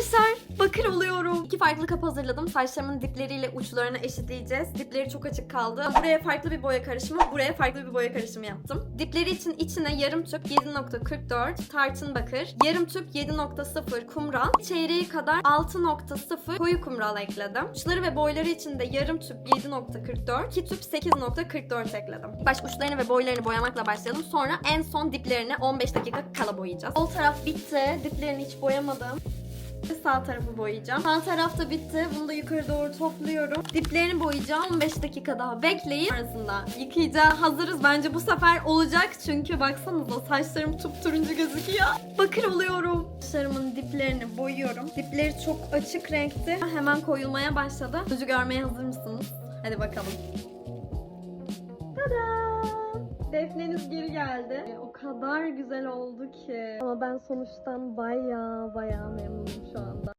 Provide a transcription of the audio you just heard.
Arkadaşlar bakır oluyorum. İki farklı kap hazırladım. Saçlarımın dipleriyle uçlarını eşitleyeceğiz. Dipleri çok açık kaldı. Buraya farklı bir boya karışımı, buraya farklı bir boya karışımı yaptım. Dipleri için içine yarım tüp 7.44 tarçın bakır, yarım tüp 7.0 kumral, çeyreği kadar 6.0 koyu kumral ekledim. Uçları ve boyları için de yarım tüp 7.44, iki tüp 8.44 ekledim. Baş uçlarını ve boylarını boyamakla başlayalım. Sonra en son diplerini 15 dakika kala boyayacağız. Sol taraf bitti. Diplerini hiç boyamadım. Sağ tarafı boyayacağım. Sağ taraf da bitti. Bunu da yukarı doğru topluyorum. Diplerini boyayacağım. 15 dakika daha bekleyip arasında yıkayacağız. Hazırız. Bence bu sefer olacak. Çünkü baksanıza saçlarım turuncu gözüküyor. Bakır oluyorum. Saçlarımın diplerini boyuyorum. Dipleri çok açık renkti. Hemen koyulmaya başladı. Sonucu görmeye hazır mısınız? Hadi bakalım. Tada! Defneniz geri geldi. E, O kadar güzel oldu ki. Ama ben sonuçtan baya baya.